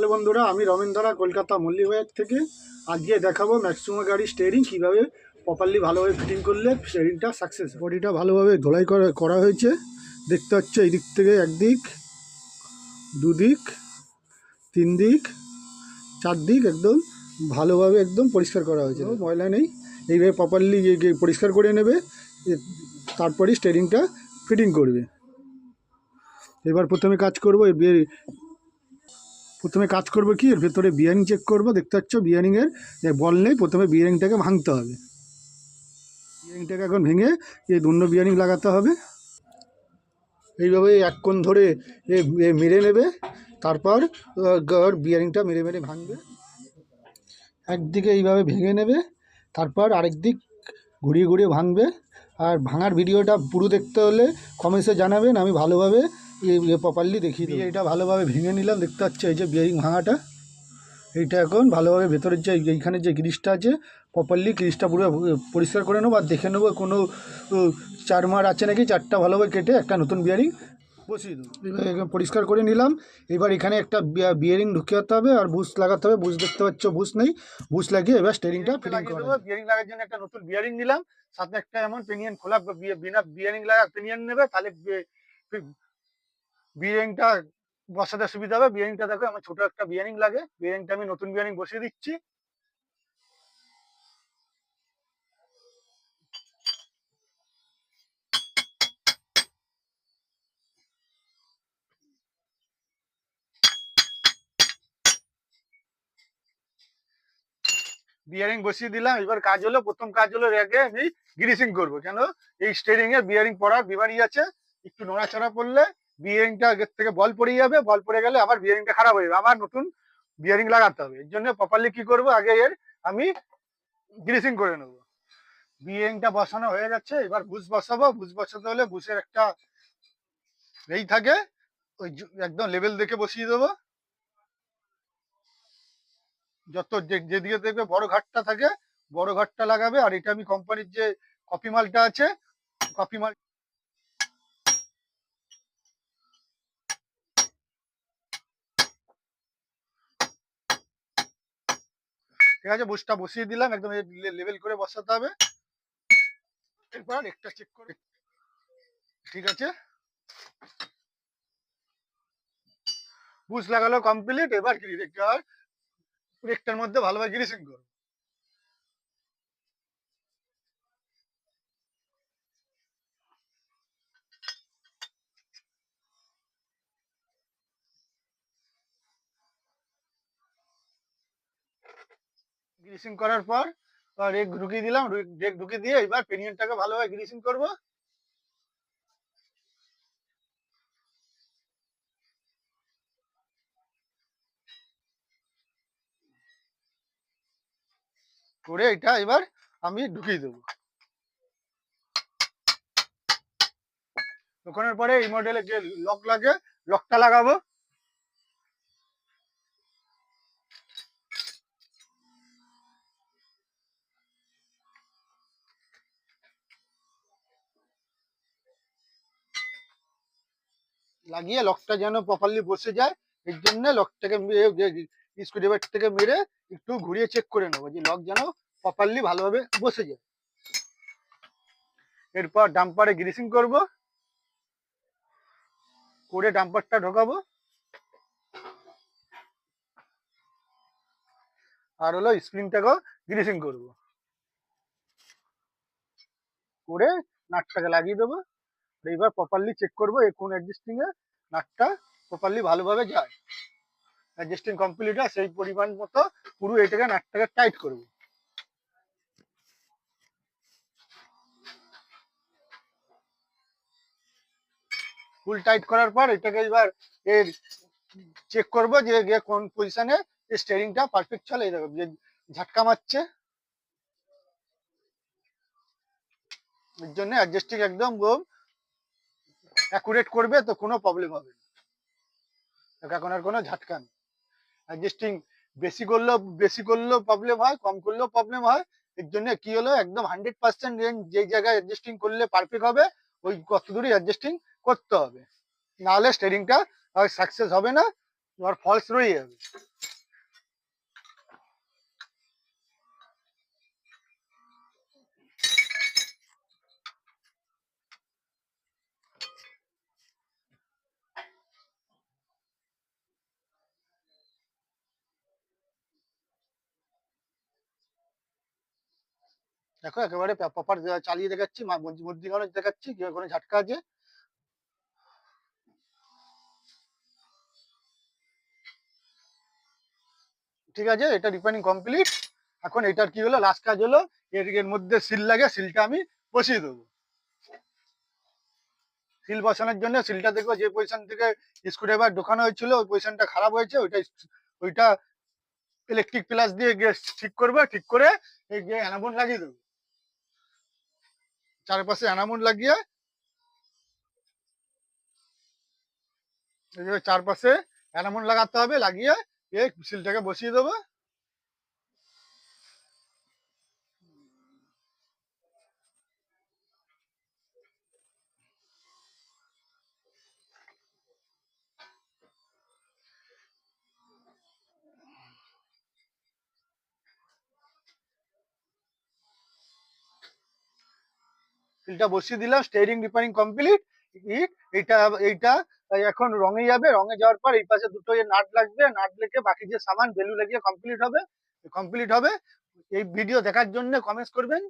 Hello বন্ধুরা আমি রমেন ধারা কলকাতা মল্লিবাজার থেকে আজকে দেখাবো ম্যাক্সিমাম গাড়ি স্টেয়ারিং কীভাবে প্রপারলি ভালোভাবে ফিটিং করলে স্টেয়ারিংটা সাকসেস বডিটা ভালোভাবে ধোলাই করা করা হয়েছে। দেখতে পাচ্ছ এই দিক থেকে একদিক দুদিক তিন দিক চার দিক একদম ভালোভাবে একদম পরিষ্কার করা হয়েছে। ময়লা নেই। এইভাবে প্রপারলি পরিষ্কার করে নেবে তারপরেই স্টেয়ারিংটা ফিটিং করবে। এবার প্রথমে কাজ করব প্রথমে কাজ করব কি? এর ভেতরে বিয়ারিং চেক করব। দেখতে পাচ্ছ বিয়ারিংয়ের বল নেই, প্রথমে বিয়ারিংটাকে ভাঙতে হবে। বিয়ারিংটাকে এখন ভেঙে এই অন্য বিয়ারিং লাগাতে হবে। এইভাবে এক কোণ ধরে মেরে নেবে। তারপর বিয়ারিংটা মেরে মেরে ভাঙবে। একদিকে এইভাবে ভেঙে নেবে। তারপর আরেক দিক ঘুরিয়ে ঘুরিয়ে ভাঙবে। আর ভাঙার ভিডিওটা পুরো দেখতে হলে কমেন্টসে জানাবেন। আমি ভালোভাবে প্রপারলি দেখিয়ে দিই এটা ভালোভাবে ভেঙে নিলাম দেখতে পাচ্ছ এই যে বিয়ারিং ভাঙাটা। এইটা এখন ভালোভাবে ভেতরের যে এইখানে যে গ্রিসটা আছে প্রপারলি গ্রিসটা পুরো পরিষ্কার করে নেব আর দেখে নেব কোনো উ, চার মার আছে নাকি চারটা ভালোভাবে কেটে একটা নতুন বিয়ারিং বসিয়ে দেবো। পরিষ্কার করে নিলাম। এবার এখানে একটা বিয়ারিং ঢুকিয়ে হবে আর বুস লাগাতে হবে। বুশ দেখতে পাচ্ছ বুশ নেই। বুশ লাগিয়ে এবার স্টেরিংটা ফিটিং করে দেবো বিয়ারিং লাগার জন্য একটা নতুন বিয়ারিং নিলাম। সাথে একটা এমন পেনিয়ন খোলা বিনা বিয়ারিং লাগা পেনিয়ন নেবে তাহলে বিয়ারিংটা বসাতে সুবিধা হবে। বিয়ারিংটা দেখো, আমার ছোট একটা বিয়ারিং লাগে। বিয়ারিংটা আমি নতুন বিয়ারিং বসিয়ে দিচ্ছি। বিয়ারিং বসিয়ে দিলাম। এবার কাজ হলো, প্রথম কাজ হলো রেগে আমি গ্রিসিং করব। কেন? এই স্টেরিং এ বিয়ারিং পড়ার বিমারি আছে। একটু নড়াচড়া পড়লে বিয়ারিংটা আগের থেকে বল পড়ে যাবে বল পড়ে গেলে আবার বিয়ারিংটা খারাপ হয়ে যাবে। আবার নতুন বিয়ারিং লাগাতে হবে। এর জন্য প্রপারলি কি করব? আগে এর আমি গ্রিসিং করে নেব। বিয়ারিংটা বসানো হয়ে যাচ্ছে এবার বুশ বসাবো। বুশ বসাতে হলে বুশের একটা এই থাকে, ওই একদম লেভেল দেখে বসিয়ে দেবো। যত যেদিকে দেখবে বড় ঘাটটা থাকে, বড় ঘাটটা লাগাবে। আর এটা আমি কোম্পানির যে কপি মালটা আছে কপি মাল ঠিক আছে বুসটা বসিয়ে দিলাম, একদম লেভেল করে বসাতে হবে। এরপর একটা চেক করে ঠিক আছে? বুস লাগালো কমপ্লিট এবার একটার মধ্যে ভালোভাবে গ্রিসিং করো। গ্রিসিং করার পর রেক ঢুকিয়ে দিলাম রেক ঢুকিয়ে দিয়ে এবার পেনিয়নটাকে ভালোভাবে গ্রিসিং করব। করে এটা এবার আমি ঢুকিয়ে দেবো। ঢোকানোর পরে এই মডেলে যে লক লাগে লকটা লাগাবো। লাগিয়ে লকটা যেন প্রপারলি বসে যায়, এর জন্য লকটাকে স্ক্রুড্রাইভার থেকে মেরে একটু ঘুরিয়ে চেক করে নেব যে লক যেন প্রপারলি ভালোভাবে বসে যায়। এরপর ডাম্পারে গ্রিসিং করব, করে ডাম্পারটা ঢোকাবো। আর হলো স্প্রিংটাকেও গ্রিসিং করব। করে নাটটাকে লাগিয়ে দেবো। এবার প্রপারলি চেক করব কোন অ্যাডজাস্টিং এ নাটটা প্রপারলি ভালোভাবে যায়। অ্যাডজাস্টিং কমপ্লিট হয়, সেই পরিমাণ মতো পুরো এটাকে নাটটাকে টাইট করব। ফুল টাইট করার পর এটাকে এবার এর চেক করব যে যে কোন পজিশনে স্টিয়ারিংটা পারফেক্ট চলে। এই দেখো, যে ঝাটকা মারছে। এর জন্য অ্যাডজাস্টিং একদম অ্যাকুরেট করবে তো কোনো প্রবলেম হবে না। এখন আর কোনো ঝাটকা নেই। অ্যাডজাস্টিং বেশি করলেও বেশি করলেও প্রবলেম হয়, কম করলেও প্রবলেম হয়। এর জন্য কি হলো? একদম হান্ড্রেড পার্সেন্ট রেঞ্জ যে জায়গায় অ্যাডজাস্টিং করলে পারফেক্ট হবে, ওই কত দূরই অ্যাডজাস্টিং করতে হবে। নাহলে স্টেরিংটা সাকসেস হবে না, তোমার ফলস রয়ে যাবে। দেখো, একেবারে প্রপার চালিয়ে দেখাচ্ছি মধ্যিখানে দেখাচ্ছি কীভাবে কোনো ঝাটকা আছে। ঠিক আছে, এটা রিপেয়ারিং কমপ্লিট এখন এটার কি হলো লাস্ট কাজ হলো, এর মধ্যে সিল লাগে সিলটা আমি বসিয়ে দেবো। সিল বসানোর জন্য সিলটা দেখব যে পজিশন থেকে স্ক্রুড্রাইভার ঢোকানো হয়েছিল, ওই পজিশনটা খারাপ হয়েছে, ওইটা ওইটা ইলেকট্রিক প্লাস দিয়ে ঠিক করবে, ঠিক করে এই গিয়ে অ্যানামুন লাগিয়ে দেবো। চারপাশে অ্যানামুন লাগিয়ে এইভাবে চারপাশে অ্যানামুন লাগাতে হবে লাগিয়ে এই সিলটাকে বসিয়ে দেবো। সিলটা বসিয়ে দিলাম স্টেয়ারিং রিপেয়ারিং কমপ্লিট এইটা এইটা এখন রঙে যাবে, রঙে যাওয়ার পর এই পাশে দুটো নাট লাগবে, নাট লেগে বাকি যে সামান বেলু লাগিয়ে কমপ্লিট হবে কমপ্লিট হবে। এই ভিডিও দেখার জন্য কমেন্টস করবেন।